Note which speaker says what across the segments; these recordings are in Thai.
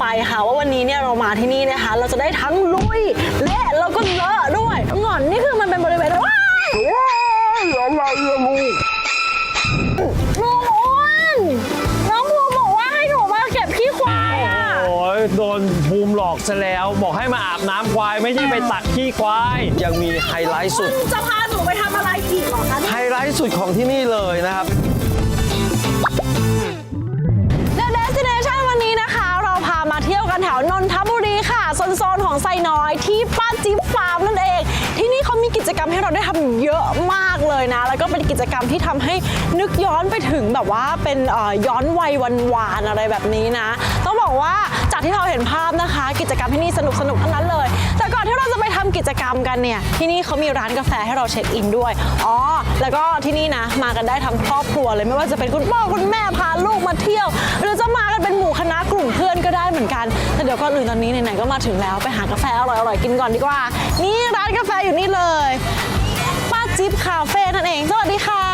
Speaker 1: ไปค่ะ ว่าวันนี้เนี่ยเรามาที่นี่นะคะ เราจะได้ทั้งลุยและเราก็เลอะด้วยหงอนนี่คือมันเป็นบริเวณว้าย
Speaker 2: อะไรอะลูก
Speaker 1: หนูอ้วนน้องภูมิบอกว่าให้หนูมาเก็บขี้ควายอะ
Speaker 3: โอ้ยโดนบูมหลอกซะแล้ว บอกให้มาอาบน้ำควายไม่ใช่ไปตักขี้ควาย ยังมีไฮไลท์สุด
Speaker 1: จะพาหนูไปทำอะไรอีกเหรอคะ
Speaker 3: ไฮไลท์สุดของที่นี่เลยนะครับ
Speaker 1: ที่ยวกันแถวนนทบุรีค่ะโซนๆของไซน้อยที่ป้าจิ๊บฟาร์มนั่นเอง ที่นี่เขามีกิจกรรมให้เราได้ทำเยอะมากเลยนะ แล้วก็เป็นกิจกรรมที่ทำให้นึกย้อนไปถึงแบบว่าเป็นย้อนวัยวันวานอะไรแบบนี้นะ ต้องบอกว่าจากที่เราเห็นภาพนะคะ กิจกรรมที่นี่สนุกสนุกทั้งนั้นเลย แต่ก่อนที่เราจะไปทำกิจกรรมกันเนี่ยที่นี่เขามีร้านกาแฟให้เราเช็คอินด้วยอ๋อแล้วก็ที่นี่นะมากันได้ทั้งครอบครัวเลยไม่ว่าจะเป็นคุณพ่อคุณแม่พาลูกมาเที่ยว หรือจะมากันเป็นหมู่ เพื่อนก็ได้เหมือนกัน แต่เดี๋ยวก่อนอื่นตอนนี้ไหนๆก็มาถึงแล้วไปหากาแฟอร่อยๆกินก่อนดีกว่า นี่ร้านกาแฟอยู่นี่เลย ป้าจิ๊บคาเฟ่นั่นเอง สวัสดีค่ะ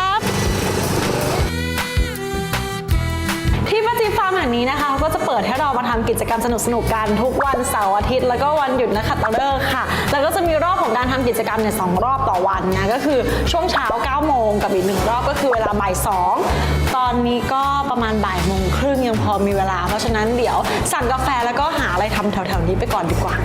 Speaker 1: ป้าจิ๊บฟาร์มแห่งนี้นะคะก็จะเปิดให้เรามาทำกิจกรรมสนุกๆกันทุกวันเสาร์อาทิตย์ แล้วก็วันหยุดนักขัตฤกษ์ค่ะ แล้วก็จะมีรอบของการทำกิจกรรมเนี่ยสองรอบต่อวันนะก็คือช่วงเช้า9โมงกับอีกหนึ่งรอบก็คือเวลาบ่ายสองตอนนี้ก็ประมาณบ่ายโมงครึ่งยังพอมีเวลา เพราะฉะนั้นเดี๋ยวสั่งกาแฟแล้วก็หาอะไรทำแถวๆนี้ไปก่อนดีกว่า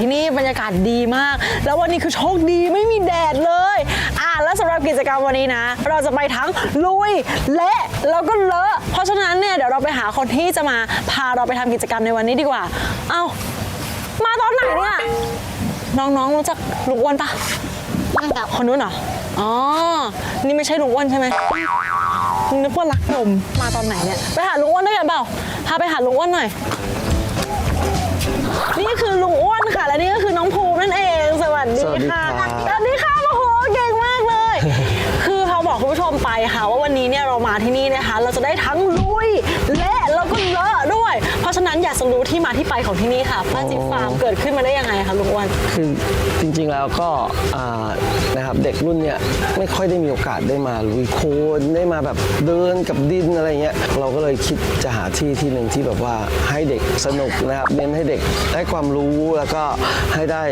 Speaker 1: ที่นี่บรรยากาศดีมาก แล้ววันนี้คือโชคดีไม่มีแดดเลย อ่าแล้วสำหรับกิจกรรมวันนี้นะ เราจะไปทั้งลุยและแล้วก็เลอะ เพราะฉะนั้นเนี่ยเดี๋ยวเราไปหาคนที่จะมาพาเราไปทำกิจกรรมในวันนี้ดีกว่า เอ้ามาตอนไหนเนี่ยน้องๆรู้จักลุงอ้วนปะคนนู้นเหรออ๋อ นี่ไม่ใช่ลุงอ้วนใช่ไหมนึกว่ารักนมมาตอนไหนเนี่ย ไปหาลุงอ้วนด้วยกันเปล่า พาไปหาลุงอ้วนหน่อย ดี
Speaker 3: สวัสดี
Speaker 1: ค่ะ
Speaker 3: ครับ
Speaker 1: สวัสดีค่ะโอ้โหเก่งมากเลย คือเขาบอกคุณผู้ชมไปค่ะว่าวันนี้เนี่ยเรามาที่นี่นะคะ เราจะได้ทั้งลุยและแล้วก็เลอะ รู้ที่มาที่ไปของที่นี่ค่ะป้าจิ๊บฟาร์มเกิดขึ้นมาได้ยังไงคะลุงอ้วน
Speaker 2: คือจริงๆแล้วก็อ่านะครับเด็กรุ่นเนี้ยไม่ค่อยได้มีโอกาสได้มาลุยโคลนได้มาแบบเดินกับดินอะไรเงี้ยเราก็เลยคิดจะหาที่ที่หนึ่งที่แบบว่าให้เด็กสนุกนะครับเน้นให้เด็กได้ความรู้แล้วก็ให้ได้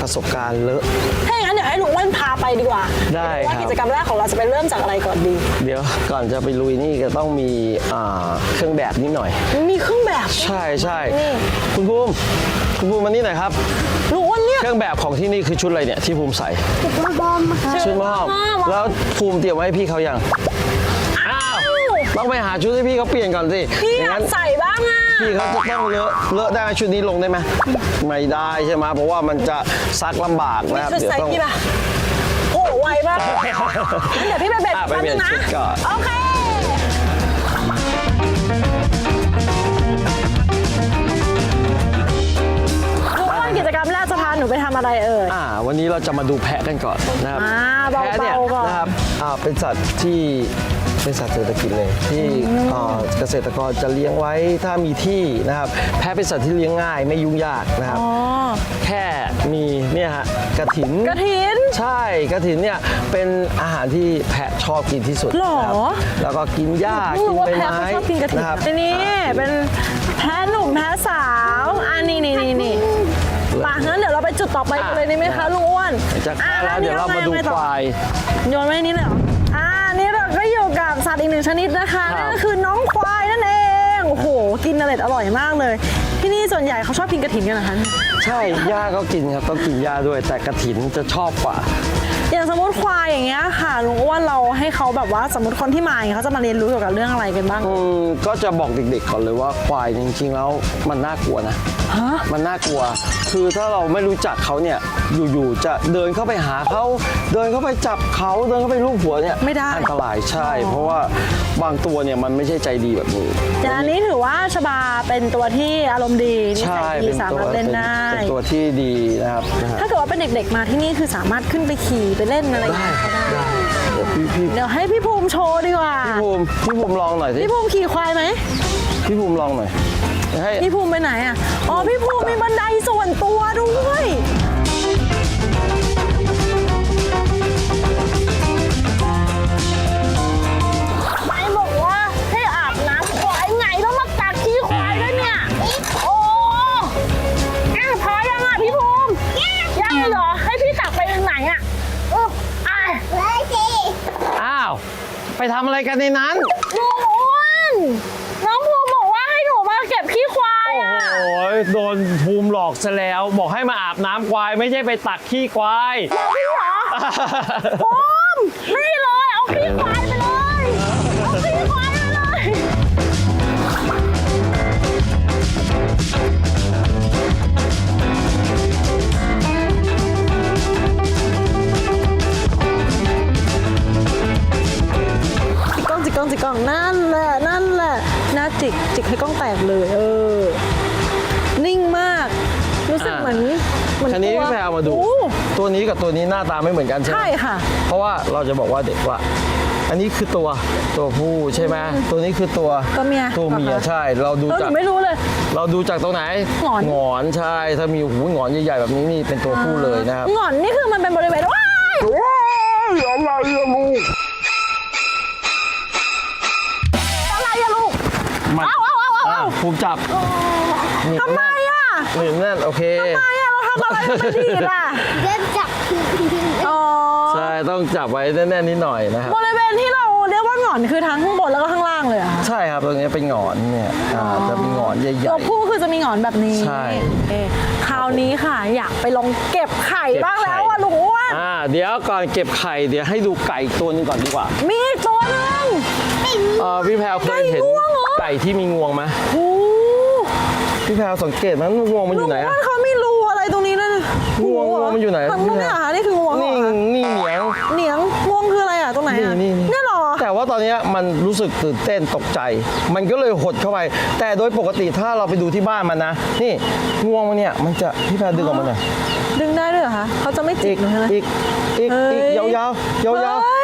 Speaker 2: ประสบการณ์เลอะ
Speaker 1: ถ้าอย่างนั้นเดี๋ยว ให้ลุงอ้วนพาไปดีกว่า
Speaker 2: ได้
Speaker 1: ว่า
Speaker 2: ครับ
Speaker 1: กิจกรรมแรกของเราจะไปเริ่มจากอะไรก่อนดี
Speaker 2: เดี๋ยวก่อนจะไปลุยนี่ก็ต้องมีอ่าเครื่องแบบนิดหน่อย
Speaker 1: มีเครื่องแบบ
Speaker 2: ใช่ใช่
Speaker 1: นี่
Speaker 2: คุณภูมิคุณภูมิมานี่หน่อยครับ
Speaker 1: ลุงอ้วนเนี่ย
Speaker 2: เครื่องแบบของที่นี่คือชุดอะไรเนี่ยที่ภูมิใส่
Speaker 1: บอมค่ะ
Speaker 2: ชุดมอบแล้วภูมิเตรียมไว้ให้พี่เขายังอ้าวต้องไปหาชุดให้พี่เขาเปลี่ยนก่อนสิ
Speaker 1: พี่อ
Speaker 2: อย่าง
Speaker 1: ยาก
Speaker 2: นั้น
Speaker 1: ใส่บ้างอะ
Speaker 2: พี่เขาจะต้องเลอะเลอะได้ไหมชุดนี้ลงได้ไหมไม่ได้ใช่ไหมเพราะว่ามันจะซักลำบากนะครับ
Speaker 1: ชุด
Speaker 2: เดี๋ยว
Speaker 1: ใส่
Speaker 2: ต้อง
Speaker 1: พี่ป่ะโอ้ไวมากงั้นเดี๋ยวพี่ไปเปลี่ยน
Speaker 2: อะไปเปลี่ยน
Speaker 1: แป๊บ
Speaker 2: ชุดก่อน
Speaker 1: โอเคลุงอ้วนกิจกรรมแรกจะพาหนูไปทำอะไรเอ่ย
Speaker 2: อ่า วันนี้เราจะมาดูแพะกันก่อนนะครับ
Speaker 1: อ่าเบาๆ
Speaker 2: แพะเนี่ย
Speaker 1: ก่อน
Speaker 2: นะครับอ่าเป็นสัตว์ที่ เป็นสัตว์เศรษฐกิจเลย ที่อ่าเกษตรกรจะเลี้ยงไว้ถ้ามีที่นะครับแพะเป็นสัตว์ที่เลี้ยงง่ายไม่ยุ่งยากนะครับ
Speaker 1: อ๋อ
Speaker 2: แค่มีเนี่ยฮะกระถิน
Speaker 1: กระถิน
Speaker 2: ใช่กระถินเนี่ยเป็นอาหารที่แพะชอบกินที่สุด
Speaker 1: หรอ
Speaker 2: นะครับแล้วก็กินหญ้า
Speaker 1: เพิ่ง
Speaker 2: กิน
Speaker 1: รู้ว่า
Speaker 2: ใบ
Speaker 1: แพ้
Speaker 2: ไม้
Speaker 1: เขาชอบกินกระถิ่น
Speaker 2: นะครับ
Speaker 1: อันนี้เป็นแพ้หนุ่มแพ้สาวอันนี้นี่นี่นี่ป่ะงั้นเดี๋ยวเราไปจุดต่อไปกันเลยได้ไหมคะลุงอ้วน
Speaker 2: จาก
Speaker 1: อะ
Speaker 2: แพะแล้วเดี๋ยวเรามาดู
Speaker 1: ไงต่อ
Speaker 2: ควาย
Speaker 1: โยนไว้นี่เลยเหรออ่านี่เรา ก็อยู่กับสัตว์อีกหนึ่งชนิดนะคะ
Speaker 2: ครับ
Speaker 1: นั่นก็คือน้องควายนั่นเองโอ้โหกินอร่อยอร่อยมากเลย ที่นี่ส่วนใหญ่เขาชอบกินกระถินกันเหรอคะ
Speaker 2: ใช่หญ้าก็กินครับต้องกินหญ้าด้วยแต่กระถินจะชอบกว่า
Speaker 1: อย่างสมมติควายอย่างเงี้ยค่ะลุงอ้วนเราให้เขาแบบว่าสมมติคนที่มาอย่างเงี้ยเขาจะมาเรียนรู้เกี่ยวกับเรื่องอะไรกันบ้าง
Speaker 2: อืมก็จะบอกเด็กๆก่อนเลยว่าควายจริงๆแล้วมันน่ากลัวนะ
Speaker 1: ฮะ
Speaker 2: มันน่ากลัว คือถ้าเราไม่รู้จักเขาเนี่ย อยู่ๆ จะเดินเข้าไปหาเขา เดินเข้าไปจับเขา เดินเข้าไปลูบหัวเนี่ย
Speaker 1: ไม่ได้
Speaker 2: อันตรายใช่ เพราะว่าบางตัวเนี่ยมันไม่ใช่ใจดีแบบนี้
Speaker 1: แต่อันนี้ถือว่าชบาเป็นตัวที่อารมณ์ดีนิ
Speaker 2: ใช่
Speaker 1: สัยดี
Speaker 2: เป็น
Speaker 1: สา
Speaker 2: ตัว
Speaker 1: มารถเล่น
Speaker 2: เป็น
Speaker 1: ได้
Speaker 2: เป็นตัวที่ดีนะครับนะฮะ
Speaker 1: ถ้าเกิดว่าเป็นเด็กๆมาที่นี่คือสามารถขึ้นไปขี่ไปเล่นอะไรอย่าง
Speaker 2: ได้
Speaker 1: เงี้ย
Speaker 2: ค
Speaker 1: ก็
Speaker 2: รับ
Speaker 1: ได้
Speaker 2: ได้เดี๋ยวพี่พี่
Speaker 1: เดี๋ยวให้พี่ภูมิโชว์ดีกว่า
Speaker 2: พี่ภูมิพี่ภูมิลองหน่อยสิ
Speaker 1: พี่ภูมิขี่ควายไหม
Speaker 2: พี่ภูมิลองหน่อยให้
Speaker 1: พี่ภูมิไปไหนอะอ๋อพี่ภูมิมีบันไดส่วนตัวด้วย
Speaker 3: ไปทำอะไรกันในนั้น
Speaker 1: หนูอ้วนน้องภูมิบอกว่าให้หนูมาเก็บขี้ควาย
Speaker 3: โอ้
Speaker 1: อะ
Speaker 3: โหโดนภูมิหลอกซะแล้ว บอกให้มาอาบน้ำควาย ไม่ใช่ไปตักขี้ควาย
Speaker 1: จริงเหรอภูมินี่เลยเอ องจิกกล้องจิกกล้องนั่นแหละนั่นแหละหน้าจิกจิกให้กล้องแตกเลย เออ นิ่งมาก รู้สึก
Speaker 3: อ่า
Speaker 1: เหมือนเหมือน
Speaker 2: คันนี้
Speaker 1: กลั
Speaker 2: พี่แพรเอามาดู
Speaker 1: โอ้
Speaker 2: ตัวนี้กับตัวนี้หน้าตาไม่เหมือนกันใช่ไหม
Speaker 1: ใช่ค่ะ
Speaker 2: เพราะว่าเราจะบอกว่าเด็กว่า อันนี้คือตัวตัวผู้ใช่ไหมตัวนี้คือตัว
Speaker 1: ตัวเมีย
Speaker 2: ตัวเมีย
Speaker 1: เหรอคะ
Speaker 2: ใช่ เราดู
Speaker 1: เออห
Speaker 2: จาก
Speaker 1: นูไม่รู้เลย
Speaker 2: เราดูจากตรงไหน
Speaker 1: หงอน
Speaker 2: หงอนใช่ ถ้ามีหูหงอนใหญ่ๆแบบนี้นี่เป็นตัวผู้เลยนะครับ
Speaker 1: หงอนนี่คือมันเป็นบริเวณว้าย อะไรอะลูก เอาเอาเอาอะ
Speaker 2: ภูมิจับหนีบ
Speaker 1: ทำไม
Speaker 2: แน่น
Speaker 1: อะ
Speaker 2: หนีบแน่นโอเค
Speaker 1: ทำไมอะเราทำอะไรมันไม่ดีล่ะ
Speaker 4: เริ่มจับทีที
Speaker 1: อ๋อ
Speaker 2: ใช่ต้องจับไว้แน่นๆนิดหน่อยนะครับ
Speaker 1: บริเวณที่เราเรียกว่าหงอนคือทั้งข้างบนแล้วก็ข้างล่างเลยเหรอะคะ
Speaker 2: ใช่ครับตรงนี้เป็นหงอนเนี่ยอ่าจะเป็นหงอนให
Speaker 1: ตั
Speaker 2: ญ่
Speaker 1: วผู้คือจะมีหงอนแบบนี้
Speaker 2: ใช่
Speaker 1: เอ๊ะคราวนี้ค่ะอยากไปลองเก็บไข่
Speaker 2: เก็บ
Speaker 1: บ้างแล้ว
Speaker 2: ไข่
Speaker 1: อะลูกอ้วน
Speaker 2: ๆอ่าเดี๋ยวก่อนเก็บไข่เดี๋ยวให้ดูไก่อีกตัวหนึงก่อนดีกว่า
Speaker 1: มีอีกตัวหนึง
Speaker 2: เอ่อพี่แพรวเคยเห็น
Speaker 1: ไก่งวงเหรอ
Speaker 2: ไก่ที่มีงวงไหม
Speaker 1: โอ้
Speaker 2: พี่แพรวสังเกตมันงวงมันอยู่ไหน
Speaker 1: ลูก
Speaker 2: อะ
Speaker 1: อ้วนเขามีรูอะไรตรงนี้ด้วยนะ
Speaker 2: งวง
Speaker 1: หูเหร
Speaker 2: งวงมันอยู่ไหน
Speaker 1: ทางนู้นเนี่ยเหรอคะนี่คืองวงเหร
Speaker 2: นี่
Speaker 1: อคะ
Speaker 2: นี่เหนียง
Speaker 1: เหนียงงวงคืออะไรอะตรงไหนอะ
Speaker 2: นี่นี่
Speaker 1: เนี่ยเหรอ
Speaker 2: แต่ว่าตอนเนี้ยมันรู้สึกตื่นเต้นตกใจ มันก็เลยหดเข้าไป แต่โดยปกติถ้าเราไปดูที่บ้านมันนะ นี่งวงมันเนี่ยมันจะพี่แพรดึงออกมาหน่อย
Speaker 1: ดึงได้ด้วยเหรอคะเขาจะไม่จิ
Speaker 2: อี
Speaker 1: ก
Speaker 2: ก
Speaker 1: หนูใช่ไหม
Speaker 2: อีกอีก
Speaker 1: เฮ้ย
Speaker 2: อีกยาวยาวยาวยาว
Speaker 1: เฮ้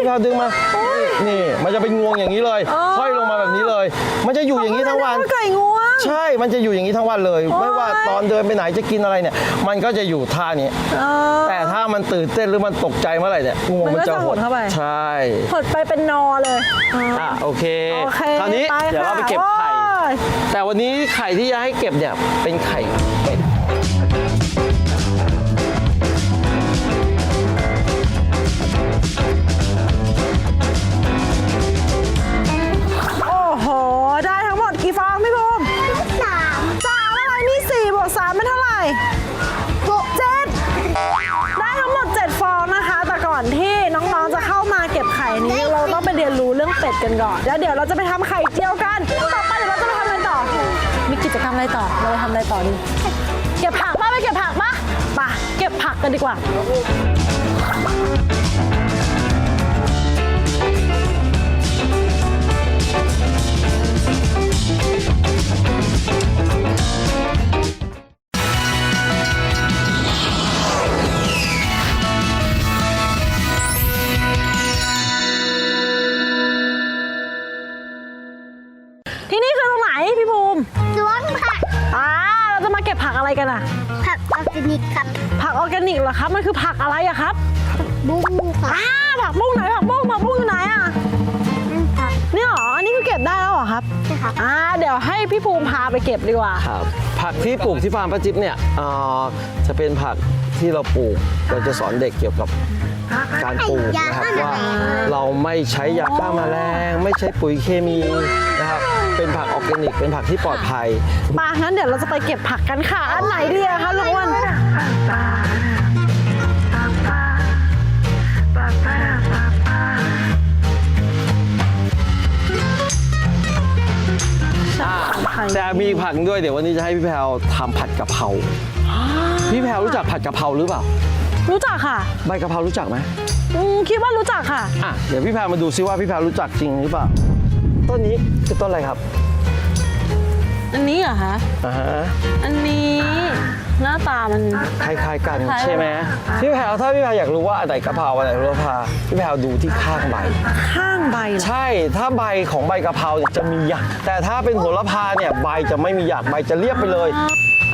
Speaker 1: ย
Speaker 2: ยาว
Speaker 1: เฮ้ย
Speaker 2: พี่แพรดึงมานี่นี่ มันจะเป็นงวงอย่างนี้เลย
Speaker 1: อ๋อ
Speaker 2: ห้อยลงมาแบบนี้เลย มันจะอยู่อย่างนี้ทั้งวัน
Speaker 1: ไก่งวง
Speaker 2: ใช่ มันจะอยู่อย่างนี้ทั้งวันเลย
Speaker 1: โอ๊ย
Speaker 2: ไม่ว่าตอนเดินไปไหนจะกินอะไรเนี่ย มันก็จะอยู่ท่านี้
Speaker 1: เออ
Speaker 2: แต่ถ้ามันตื่นเต้นหรือมันตกใจเมื่อไหร่เนี่ยงวง
Speaker 1: มั
Speaker 2: มันน
Speaker 1: ก็
Speaker 2: จะ
Speaker 1: จะ
Speaker 2: ห
Speaker 1: ห
Speaker 2: ด
Speaker 1: ดเข้าไป
Speaker 2: ใช่
Speaker 1: หดไปเป็นนอเลย อ่า
Speaker 2: อะโอเค
Speaker 1: โอเค
Speaker 2: คราวนี้
Speaker 1: ไป
Speaker 2: เดี๋ยวเราไปเก็บไข่
Speaker 1: โอ้ย
Speaker 2: แต่วันนี้ไข่ที่จะให้เก็บเนี่ยเป็นไข่เป็ด
Speaker 1: กันก่อนแล้วเดี๋ยวเราจะไปทำไข่เจียวกันต่อไปเดี๋ยวเราจะไปทำอะไรต่อ มีกิจกรรมอะไรต่อ เราไปทำอะไรต่อดี เก็บผักป่ะไปเก็บผักป่ะป่ะเก็บผักกันดีกว่าที่
Speaker 4: ก็
Speaker 1: บผักอะไรกันอะ
Speaker 4: ผักออร์แกนิกครับ
Speaker 1: ผักออร์แกนิกเหรอครับ มันคือผักอะไรอะครับ
Speaker 4: บุ้งครับ
Speaker 1: อ่าผักบุ้งไหนผักบุ้งผักบุ้งอยู่ไหนอะ
Speaker 4: นั่นครับ
Speaker 1: นี่เหรออันนี้คือเก็บได้แล้วเหรอครับ
Speaker 4: นะครับ
Speaker 1: อ่าเดี๋ยวให้พี่ภูมิพาไปเก็บดีกว่า
Speaker 2: ครับผักที่ปลูกที่ฟาร์มป้าจิ๊บเนี่ยอ่าจะเป็นผักที่เราปลูกเราจะสอนเด็กเกี่ยวกับการปลูกนะครับว่า เราไม่ใช้ยาฆ่าแมลง ไม่ใช้ปุ๋ยเคมีนะครับ เป็นผักออร์แกนิก เป็นผักที่ปลอดภัย
Speaker 1: มางั้นเดี๋ยวเราจะไปเก็บผักกันค่ะ อันไหนดีอะคะลุงอ้วนไข่
Speaker 2: แต่มีอีกผักด้วยเดี๋ยววันนี้จะให้พี่แพรวทำผัดกะเพรา พี่แพรวรู้จักผัดกะเพราหรือเปล่า
Speaker 1: รู้จักค่ะ
Speaker 2: ใบกะเพรารู้จักไหม
Speaker 1: อืมคิดว่ารู้จักค่ะ
Speaker 2: อะเดี๋ยวพี่แพรวมาดูซิว่าพี่แพรวรู้จักจริงหรือเปล่า ต้นนี้คือต้นอะไรครับ
Speaker 1: อันนี้เหรอคะ
Speaker 2: อ่าฮะ
Speaker 1: อันนี้หน้าตามัน
Speaker 2: คล้ายๆกัน
Speaker 1: คล้ายๆ
Speaker 2: ใช่ไหมพี่แพรวถ้าพี่แพรวอยากรู้ว่าอันไหนกะเพราอันไหนโหระพาพี่แพรวดูที่ข้างใบ
Speaker 1: ข้างใบเหรอ
Speaker 2: ใช่ถ้าใบของใบกะเพราเนี่ยจะมีหยัก แต่ถ้าเป็นโหระพาเนี่ยใบจะไม่มีหยักใบจะเรียบไปเลย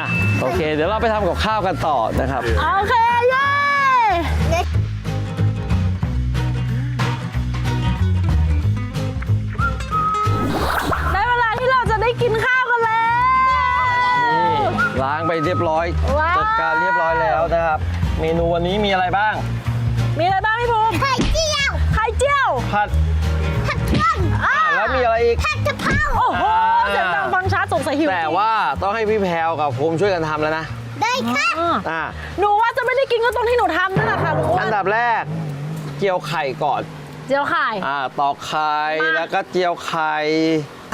Speaker 2: อะโอเค เดี๋ยวเราไปทำกับข้าวกันต่อนะครับ
Speaker 1: โอเค กินข้าวกันแล้ว
Speaker 2: นี่ล้างไปเรียบร้อย
Speaker 1: ว้าว
Speaker 2: จัดการเรียบร้อยแล้วนะครับ เมนูวันนี้มีอะไรบ้าง
Speaker 1: มีอะไรบ้างพี่ภูมิ
Speaker 4: ไข่เจียว
Speaker 1: ไข่เจียว
Speaker 2: ผัดแล้วมีอะไรอีก
Speaker 4: ผัดกะเพรา
Speaker 1: โอ้โหเสียงดังฟังชัดสงสัยหิว
Speaker 2: แต่ว่าต้องให้พี่แพรวกับภูมิช่วยกันทำแล้วนะ
Speaker 4: ได้ค่ะ
Speaker 1: อ่า
Speaker 2: อ่า
Speaker 1: หนูว่าจะไม่ได้กินก็ตรงที่หนูทำนั่นแหละค่ะลุงอ้ว
Speaker 2: อั
Speaker 1: น
Speaker 2: นดับแรกเจียวไข่ก่อน
Speaker 1: เจียวไข่
Speaker 2: อ่าตอกไข่
Speaker 1: มา
Speaker 2: แล้วก็เจียวไข่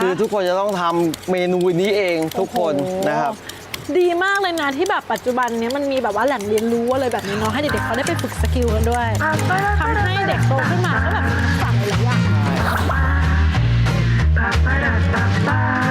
Speaker 2: คือทุกคนจะต้องทำเมนูนี้เองทุกคน
Speaker 1: โอ้โห
Speaker 2: นะครับ
Speaker 1: ดีมากเลยนะที่แบบปัจจุบันเนี้ยมันมีแบบว่าแหล่งเรียนรู้อะไรแบบนี้เนาะให้เด็กๆเขาได้ไปฝึกสกิลกันด้วยทำให้เด็กโตขึ้นมาก็แบบสั่งหลายๆอย่างไ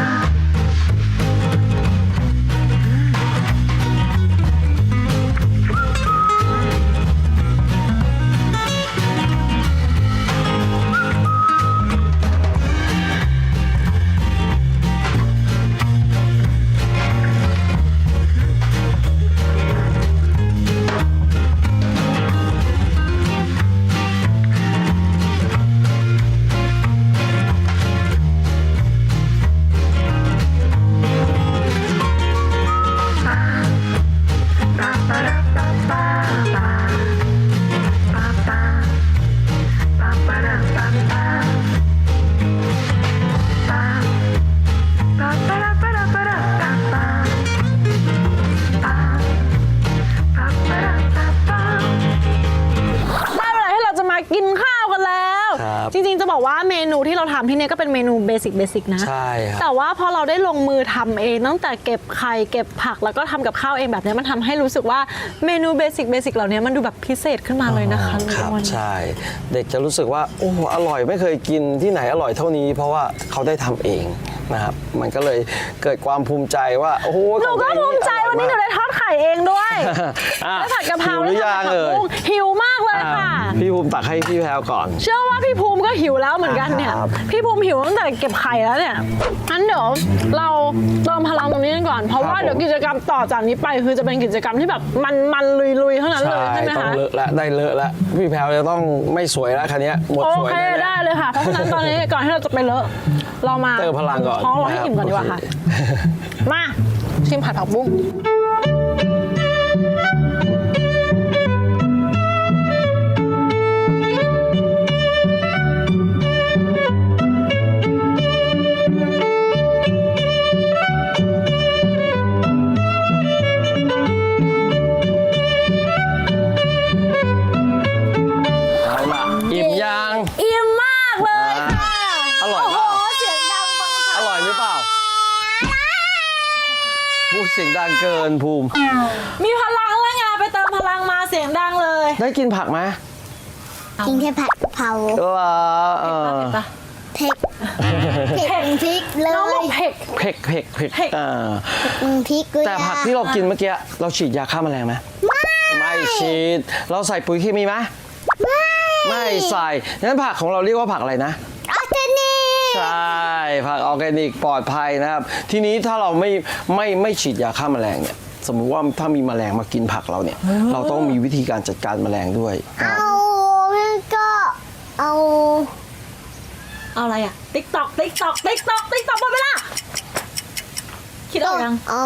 Speaker 1: บสิกเบสิกนะ
Speaker 2: ใช่ครับ
Speaker 1: แต่ว่าพอเราได้ลงมือทำเองตั้งแต่เก็บไข่เก็บผักแล้วก็ทำกับข้าวเองแบบเนี้ยมันทำให้รู้สึกว่าเมนูเบสิกเบสิกเหล่านี้มันดูแบบพิเศษขึ้นมาเลยนะคะลุง
Speaker 2: ครับ
Speaker 1: อ้วน
Speaker 2: ใช่ เด็กจะรู้สึกว่าโอ้อร่อยไม่เคยกินที่ไหนอร่อยเท่านี้ เพราะว่าเขาได้ทำเอง นะครับ มันก็เลยเกิดความภูมิใจว่าโอ้โห
Speaker 1: หนูก็ภูมิใจวันนี้หนูได้ทอดไข่เองด้วย
Speaker 2: อะ
Speaker 1: ได้ผัดกะเพรา
Speaker 2: หิวหรือยัง
Speaker 1: ได้
Speaker 2: เอ่ย
Speaker 1: ผัดผักบุ้งหิวมากเลย
Speaker 2: อะ
Speaker 1: ค่ะ
Speaker 2: พี่ภูมิตักให้พี่แพรวก่อน
Speaker 1: เชื่อว่าพี่ภูมิก็หิวแล้วเหมือนกันเนี่ย
Speaker 2: ครับ
Speaker 1: พี่ภูมิหิวตั้งแต่เก็บไข่แล้วเนี่ยงั้นเดี๋ยวเราเติมพลังตรงนี้กันก่อน เพราะว่าเดี๋ยวกิจกรรมต่อจากนี้ไป คือจะเป็นกิจกรรมที่แบบมันมันลุยลุยๆเท่านั้นเลยใช่ไหม
Speaker 2: ต้อง
Speaker 1: คะ
Speaker 2: เลอะแล้วได้เลอะแล้วพี่แพรวจะต้องไม่สวยแล้วคันนี้ยหมด
Speaker 1: โอ
Speaker 2: สวย
Speaker 1: เค
Speaker 2: แน่ๆ
Speaker 1: ได้เลยค่ะ เพราะฉะนั้นตอนนี้ก่อนที่เราจะไปเลอะเรามา
Speaker 2: เติมพลังก่อน
Speaker 1: ท้องเราให้อิ่มก่อนดีกว่าค่ะ มาชิมผัดผักบุ้ง
Speaker 2: เอาล่ะอิ่มยัง
Speaker 1: อิ่มมากเลยค่ะ
Speaker 2: อร่อย
Speaker 1: โอ้
Speaker 2: เปล่า
Speaker 1: โหเสียงดังฟัง
Speaker 2: อร่อยหรือเปล่า พูดเสียงดังเกินภูมิ
Speaker 1: มีพลังแล้วไงไปเติมพลังมาเสียงดังเลย
Speaker 2: ได้กินผักไหม
Speaker 4: กินแค่ผัดกะเพรา
Speaker 2: เออเออ
Speaker 4: เผ็ดเผ็ดเป็นพริกเล
Speaker 1: น้องบ
Speaker 4: ย
Speaker 1: อกเผ็ด
Speaker 2: เผ็ดเผ็ดเผ็ด
Speaker 1: เผ็ด
Speaker 2: อ่า
Speaker 4: เป็นพริกเลย
Speaker 2: แต่ผักที่เรากินเมื่อกี้เราฉีดยาฆ่าแมลงไหมไม่ฉีด เราใส่ปุ๋ยเคมีไหมไม่ใส่งั้นผักของเราเรียกว่าผักอะไรนะ
Speaker 4: ออร์แกนิก
Speaker 2: ใช่ผักออร์แกนิกปลอดภัยนะครับ ทีนี้ถ้าเราไม่ไม่ไม่ฉีดยาฆ่าแมลงเนี่ยสมมุติว่าถ้ามีแมลงมากินผักเราเนี่ย เราต้องมีวิธีการจัดการแมลงด้วยนะครับ
Speaker 4: เอาแล้วก็เอา
Speaker 1: เอาอะไรอะ ติ๊กตอก ติ๊กตอก ติ๊กตอก ติ๊กตอกหมดเวลาคิดออกยัง
Speaker 4: เอา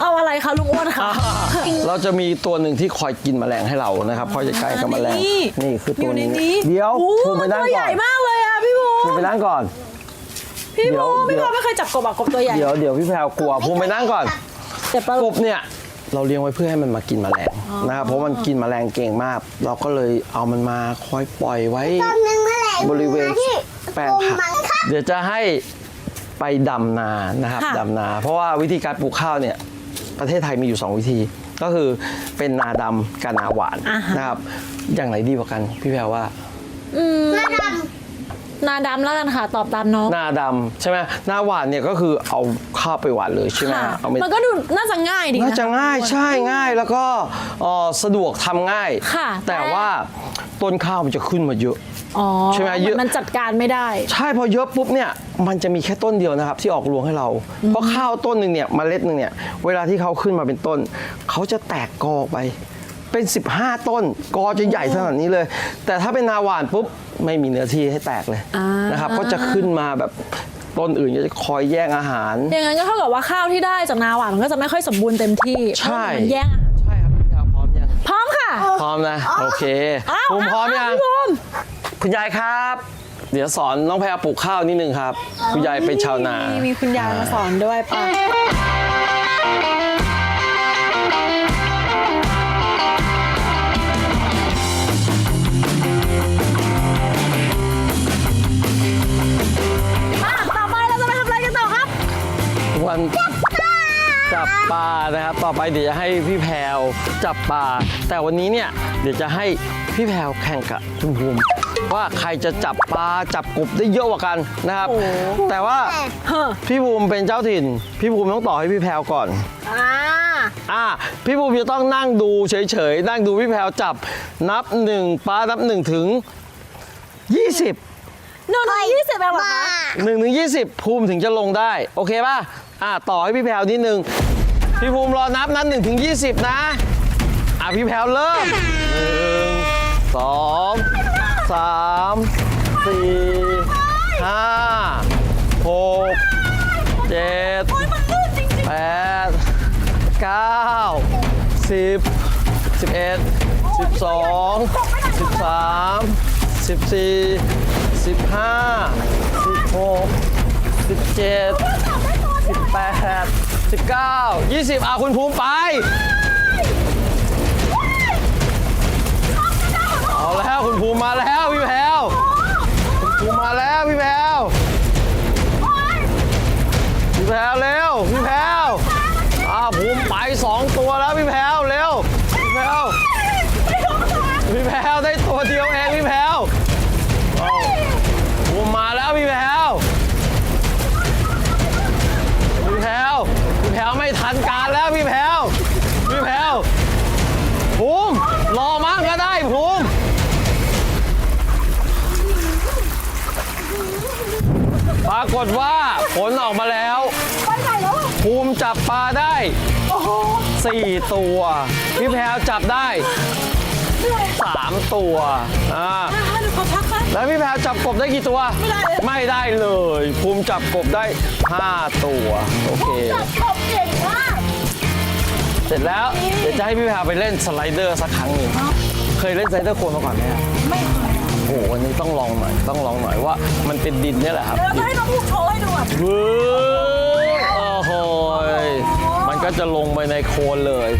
Speaker 1: เอาอะไรคะลุงอ้วนคะ
Speaker 2: เราจะมีตัวหนึ่งที่คอยกินแมลงให้เรานะครับคอยจะใกล้กับแมลง
Speaker 1: นี่
Speaker 2: นี่คือตัว
Speaker 1: ยู่ใน
Speaker 2: นี้
Speaker 1: นี้
Speaker 2: เดี๋ยว
Speaker 1: โอ้
Speaker 2: ภูมิไป
Speaker 1: มัน
Speaker 2: นั่ง
Speaker 1: ตัวให
Speaker 2: ก่อ
Speaker 1: ญ่
Speaker 2: น
Speaker 1: มากเลยอะพี่ภู
Speaker 2: ภูมิไปนั่งก่อน
Speaker 1: พี่
Speaker 2: เดี๋
Speaker 1: ภู
Speaker 2: ยว
Speaker 1: พี่
Speaker 2: เดี๋
Speaker 1: ภู
Speaker 2: ยว
Speaker 1: ไม่เคยจับกบอะกบตัวใหญ่
Speaker 2: เดี๋ยวเดี๋ยวพี่แพรวกลัวภูมิไปนั่งก่อน
Speaker 1: แต่ปลา ก
Speaker 2: บเนี่ยเราเลี้ยงไว้เพื่อให้มันมากินแมลงนะครับเพราะมันกินแมลงเก่งมาก เราก็เลยเอามันมาคอยปล่อยไว้
Speaker 4: ตอนนึงแมลง
Speaker 2: บริเวณ
Speaker 4: มาที่
Speaker 2: แปลงผัก
Speaker 4: มังค่ะ
Speaker 2: เดี๋ยวจะให้ไปดำนานะครับดำนา เพราะว่าวิธีการปลูกข้าวเนี่ยประเทศไทยมีอยู่ 2 วิธี ก็คือเป็นนาดำกับนาหวานนะครับ อย่างไหนดีกว่ากันพี่แพรว่า
Speaker 1: อืม
Speaker 4: มาด
Speaker 1: นาดำแล้วกันค่ะ ตอบตามน้อง
Speaker 2: นาดำใช่ไหมนาหวานเนี่ยก็คือเอาข้าวไปหวานเลยใช่ไหม
Speaker 1: ค่ะ
Speaker 2: เอาไม่
Speaker 1: มันก็ดูน่าจะง่ายดีนะ
Speaker 2: น่าจะง่ายใช่ง่ายแล้วก็เอ่อสะดวกทำง่าย
Speaker 1: ค่ะ
Speaker 2: แต่
Speaker 1: แต่
Speaker 2: ว่าต้นข้าวมันจะขึ้นมาเยอะ
Speaker 1: อ๋อ
Speaker 2: ใช่ไหมเยอะ
Speaker 1: มันจัดการไม่ได้
Speaker 2: ใช่พอเยอะปุ๊บเนี่ยมันจะมีแค่ต้นเดียวนะครับ ที่ออกรวงให้เรา เพราะข้าวต้นหนึ่งเนี่ยเมล็ดหนึ่งเนี่ยเวลาที่เขาขึ้นมาเป็นต้น เขาจะแตกกอออกไป เป็น 15 ต้น กอจะใหญ่ขนาดนี้เลย แต่ถ้าเป็นนาหวานปุ๊บไม่มีเนื้อที่ให้แตกเลย
Speaker 1: อ่าน
Speaker 2: นะครับก็จะขึ้นมาแบบต้นอื่นก็จะคอยแย่งอาหาร
Speaker 1: อย่างนั้นก็เท่ากับว่าข้าวที่ได้จากนาหวานมันก็จะไม่ค่อยสมบูรณ์เต็มที่
Speaker 2: ใช่
Speaker 1: เพราะมันแย่งอาหาร
Speaker 2: ใช่ครับพี่ดาวพร้อมยัง
Speaker 1: พร้อมค่ะ
Speaker 2: พร้อมนะโอเค
Speaker 1: อ้าว
Speaker 2: ภูมิพร้อม
Speaker 1: อ้าว
Speaker 2: ยัง
Speaker 1: พี่ภูมิ
Speaker 2: คุณยายครับเดี๋ยวสอนน้องแพรปลูกข้าวนิดนึงครับ คุณยายเป็นชาวนา
Speaker 1: มีมีคุณยายมาสอนด้วยป่ะ
Speaker 2: วันจับปลานะครับ ต่อไปเดี๋ยวจะให้พี่แพรวจับปลาแต่วันนี้เนี่ยเดี๋ยวจะให้พี่แพรวแข่งกับคุณภูมิว่าใครจะจับปลาจับกบได้เยอะกว่ากันนะครับ แต่ว่าพี่ภูมิเป็นเจ้าถิ่น พี่ภูมิต้องต่อให้พี่แพรวก่อน
Speaker 1: อ่า
Speaker 2: อ่าพี่ภูมิจะต้องนั่งดูเฉยๆนั่งดูพี่แพรวจับนับหนึ่งป้านับหนึ่งถึง20
Speaker 1: หนึ่งถึงยี่สิบเองเหรอ
Speaker 4: บ้า
Speaker 1: คะ
Speaker 2: 1นึ่งถึงยีภูมิถึงจะลงได้ โอเคป่ะ อ่าต่อให้พี่แพรวนิดนึง พี่ภูมิรอนับนับหนึ่งถึงยีนะ อะพี่แพรวเริ่มหนึ่งสองสามสี่ห้าหกเจ็ด แปดเก้าสิบเอ็ดสิบสองสิบสามสิบสี่สิบห้าสิบหกสิบเจ็ดสิบแปดสิบเก้ายี่สิบอะคุณภูมิไป เอาแล้วคุณภูมิมาแล้วพี่แพรวคุณภูมิมาแล้วพี่แพรวพี่แพรวเร็วพี่แพรวอ่าภูมิไปสองตัวแล้วพี่แพร ผลออกมาแล้วภูมิจับปลาได้สี่ตัว พี่แพรวจับได้สามตัวอ่า
Speaker 1: อ่าหนูขอพักค่ะ
Speaker 2: แล้วพี่แพรวจับกบได้กี่ตัว
Speaker 1: ไม่ได้เลย
Speaker 2: ไม่ได้เลย ภูมิจับกบได้ห้าตัว โอเค
Speaker 1: ตบเก่งมาก
Speaker 2: เสร็จแล้ว เดี๋ยวจะให้พี่แพรวไปเล่นสไลเดอร์สักครั้งหนึ่งเคยเล่นสไลเดอร์โคลนมาก่อนไหมครับไม่เคย โอ้โหวันนี้ต้องลองหน่อยต้องลองหน่อยว่า มันเป็นดินเนี่ยแหละครับ
Speaker 1: เดี๋ยวเราจะให้น้องภูมิโชว์ให้ดูอะ
Speaker 2: วืบโอ้โหยมันก็จะลงไปในโคลนเลย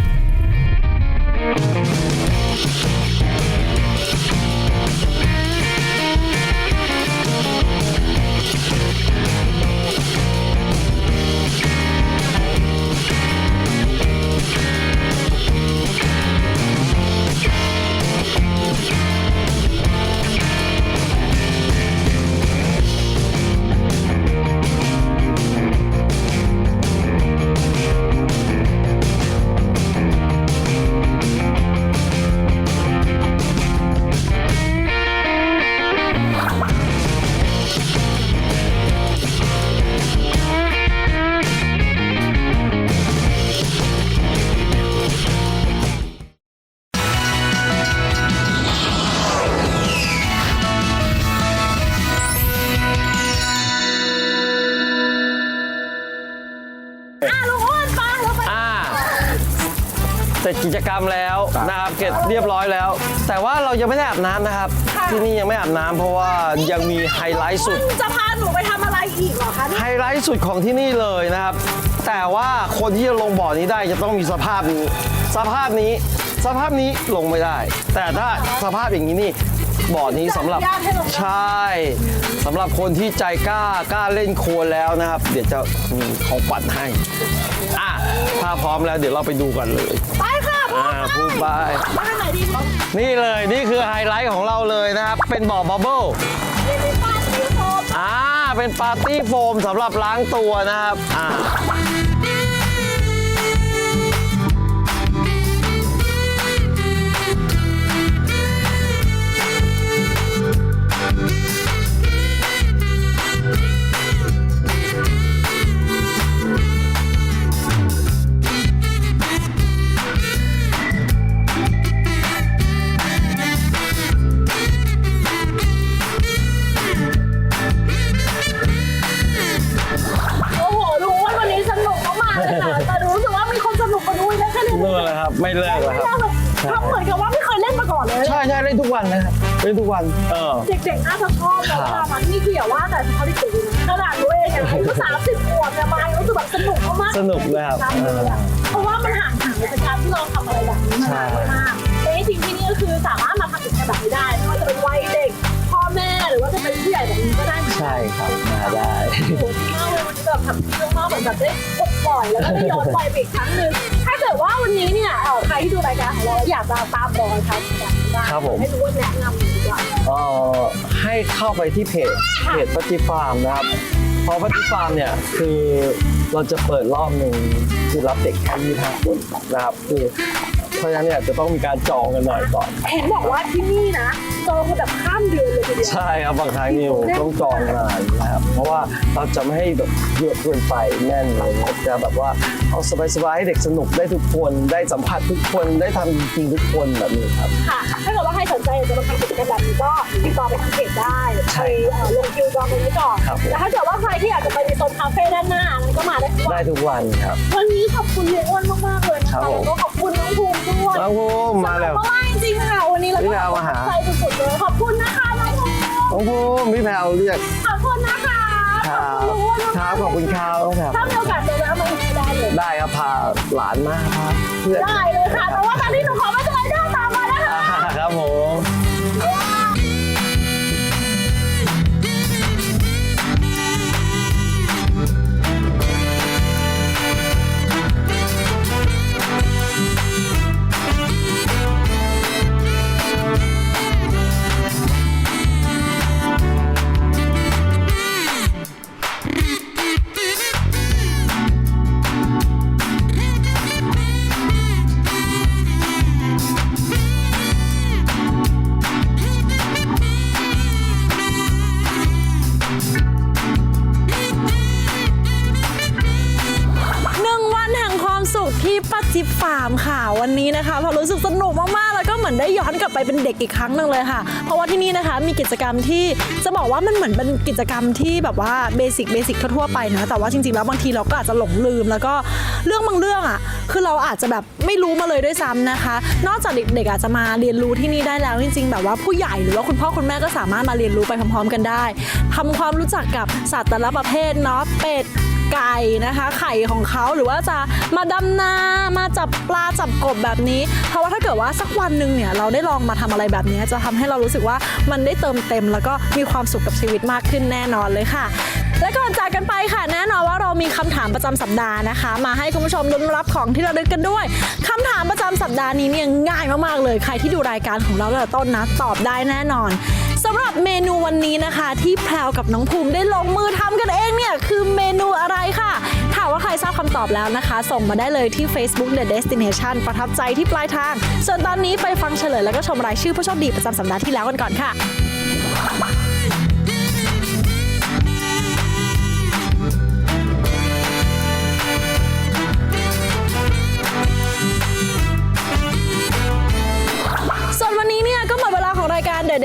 Speaker 1: เส
Speaker 2: ร็จกิจกรรมแล้วนะครับเก็บเรียบร้อยแล้ว แต่ว่าเรายังไม่ได้อาบน้ำนะครับที่นี่ยังไม่อาบน้ำเพราะว่ายังมีไฮไลท์สุด
Speaker 1: จะพาหนูไปทำอะไรอีกเหรอคะ
Speaker 2: ไฮไลท์สุดของที่นี่เลยนะครับ แต่ว่าคนที่จะลงบ่อนี้ได้จะต้องมีสภาพนี้ สภาพนี้ สภาพนี้ลงไม่ได้ แต่ถ้าสภาพอย่างนี้นี่บ่อนี้สำหรับใช่สำหรับคนที่ใจกล้ากล้าเล่นโคลนแล้วนะครับ เดี๋ยวจะมีของขวัญให้อะถ้าพร้อมแล้วเดี๋ยวเราไปดูกันเลย
Speaker 1: ไปค่ะพู
Speaker 2: อ่าพูดไป
Speaker 1: ไปทางไหนดีคะ
Speaker 2: นี่เลยนี่คือไฮไลท์ของเราเลยนะครับ เป็นบ่อบับเบิ้ล
Speaker 1: นี่มีปาร์ตี้โฟม
Speaker 2: อ่าเป็นปาร์ตี้โฟมสำหรับล้างตัวนะครับอ่า
Speaker 5: ไม่
Speaker 2: เลิกแล้วครั
Speaker 1: บ ทำเหมือนกับว่า
Speaker 5: ไม่
Speaker 1: เคยเล่นมาก่อนเลย ใช่
Speaker 2: ใช่เล่น
Speaker 5: ทุกวันนะครับเล่นทุกวัน
Speaker 2: เด็
Speaker 1: กๆน่าจะชอบนะเวลามาที่นี่คืออย่าว่าแต่เฉพาะเด็กๆนะขนาดตัวเองเนี่ยอายุสามสิบขวบเนี่ยมารู้สึกแบบสนุกมากๆ
Speaker 2: สนุกเลยครับ
Speaker 1: เพราะว่ามันห่างหายจากการที่เราทำอะไรแบบนี้มานานมากแต่จริงที่นี่ก็คือสามารถมาทำกิจกรรมแบบนี้ได้ไม่ว่าจะเป็นวัยเด็กพ่อแม่หรือว่าจะเป็นผู้ใหญ่แบบนี้ก็ได้
Speaker 5: ใช่ครับมาได้
Speaker 1: โหดีมากเลยวันนี้แบบทำเรื่องมากแบบได้ปลดปล่อยแล้วก็ได้ย้อนวัยไปอีกครั้งหนึ่ง ดว่าวันนี้เนี่ยเอ่อใครที่ดูรายการของเราแล้วอยากจะตามรอยครับแบบนี้ได้
Speaker 2: ครับผม
Speaker 1: ให้รู้ว่าแนะนำหน่อยดีกว่า
Speaker 2: เอ่อให้เข้าไปที่เพจเพจปฏิฟาร์มนะครับเพราะปฏิฟาร์มเนี่ยคือเราจะเปิดรอบหนึ่งคือรับเด็กแค่ยี่ห้าคนนะครับ คือ เพราะฉะนั้นเนี่ยจะต้องมีการจองกันหน่อยก่อน
Speaker 1: เห็นบอกว่าที่นี่นะ จองกันแบบข้ามเดือนเลยทีเดียว
Speaker 2: ใช่ครับบางครั้งนี่ผมต้องจองนานนะครับเพราะว่าเราจะไม่ให้แบบเยอะเกินไปแน่นอะไรเงี้ยจะแบบว่าเอาสบายๆให้เด็กสนุกได้ทุกคนได้สัมผัสทุกคนได้ทำจริงๆทุกคนแบบนี้ครับ
Speaker 1: ค่ะถ้าเกิดว่าใครสนใจอยากจะมาทำกิจกรรมแบบนี้ก็ติดต่อไปทางเพจได้
Speaker 2: ใช่
Speaker 1: ไปเอ่อลงคิวจองกันไว้ก่อน
Speaker 2: ครับผม
Speaker 1: แต่ถ้าเกิดว่าใครที่อยากจะไปในโซนคาเฟ่ด้านหน้านั้นก็มาได้ทุกวั
Speaker 2: ได้
Speaker 1: น
Speaker 2: ทุกวันครับ
Speaker 1: วันนี้ขอบคุณเฮียอ้วนมากๆเลยนะ
Speaker 2: ครั
Speaker 1: คะ
Speaker 2: บผม
Speaker 1: แล้วก็ขอบคุณน้องภูมิด้วย
Speaker 2: แล้วผมมาแล้ว
Speaker 1: สนุกมากๆจริงๆค่ะวันนี้เรา
Speaker 2: พี่
Speaker 1: ก็
Speaker 2: แพรวมาหา
Speaker 1: ใจสุดๆเลยขอบคุณนะคะน้องภูมิ
Speaker 2: น้องภูมิพี่แพรวเรียก
Speaker 1: ขอบคุณนะคะ
Speaker 2: ครับ
Speaker 1: ขอบคุณน้องอ้วนมากๆ
Speaker 2: ครับขอบคุณครับน้องแพรว
Speaker 1: ถ้ามีโอกาสเจอแล้วมาอีกได้เลย
Speaker 2: ได้ครับพาหลานมาพาเพื่อน
Speaker 1: ได้เลยค่ะ แต่ว่าตอนนี้หนูขอมาสไลเดอ
Speaker 2: ผม
Speaker 1: ที่ป้าจิ๊บฟาร์มค่ะวันนี้นะคะพอรู้สึกสนุกมากๆแล้วก็เหมือนได้ย้อนกลับไปเป็นเด็กอีกครั้งหนึ่งเลยค่ะ เพราะว่าที่นี่นะคะมีกิจกรรมที่จะบอกว่ามันเหมือนเป็นกิจกรรมที่แบบว่าเบสิกเบสิกทั่วๆไปนะแต่ว่าจริงๆแล้วบางทีเราก็อาจจะหลงลืม แล้วก็เรื่องบางเรื่องอะคือเราอาจจะแบบไม่รู้มาเลยด้วยซ้ำนะคะ นอกจากเด็กๆอาจจะมาเรียนรู้ที่นี่ได้แล้วจริงๆ แบบว่าผู้ใหญ่หรือว่าคุณพ่อคุณแม่ก็สามารถมาเรียนรู้ไปพร้อมๆ กันได้ทำความรู้จักกับสัตว์แต่ละประเภทเนาะเป็ด ไก่นะคะ ไข่ของเขาหรือว่าจะมาดำนามาจับปลาจับกบแบบนี้ เพราะว่าถ้าเกิดว่าสักวันหนึ่งเนี่ยเราได้ลองมาทำอะไรแบบนี้ จะทำให้เรารู้สึกว่ามันได้เติมเต็ม แล้วก็มีความสุขกับชีวิตมากขึ้นแน่นอนเลยค่ะและก่อนจากกันไปค่ะแน่นอนว่าเรามีคำถามประจำสัปดาห์นะคะ มาให้คุณผู้ชมลุ้นรับของที่ระลึกกันด้วยคำถามประจำสัปดาห์นี้เนี่ยง่ายมากๆเลย ใครที่ดูรายการของเราตั้งแต่ต้นนะตอบได้แน่นอน สำหรับเมนูวันนี้นะคะ ที่แพรวกับน้องภูมิได้ลงมือทำกันเองเนี่ย คือเมนูอะไรค่ะถามว่าใครทราบคำตอบแล้วนะคะ ส่งมาได้เลยที่ Facebook The Destination ประทับใจที่ปลายทาง ส่วนตอนนี้ไปฟังเฉลยแล้วก็ชมรายชื่อผู้โชคดีประจำสัปดาห์ที่แล้วกันก่อนค่ะ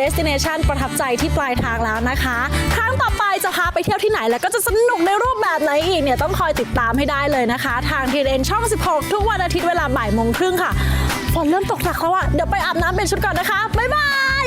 Speaker 1: Destination ประทับใจที่ปลายทางแล้วนะคะครั้งต่อไปจะพาไปเที่ยวที่ไหนแล้วก็จะสนุกในรูปแบบไหนอีกเนี่ยต้องคอยติดตามให้ได้เลยนะคะ ทาง TNN ช่อง 16 ทุกวันอาทิตย์เวลาบ่ายโมงครึ่งค่ะฝนเริ่มตกหนักแล้วอะเดี๋ยวไปอาบน้ำเป็นชุดก่อนนะคะบ๊ายบาย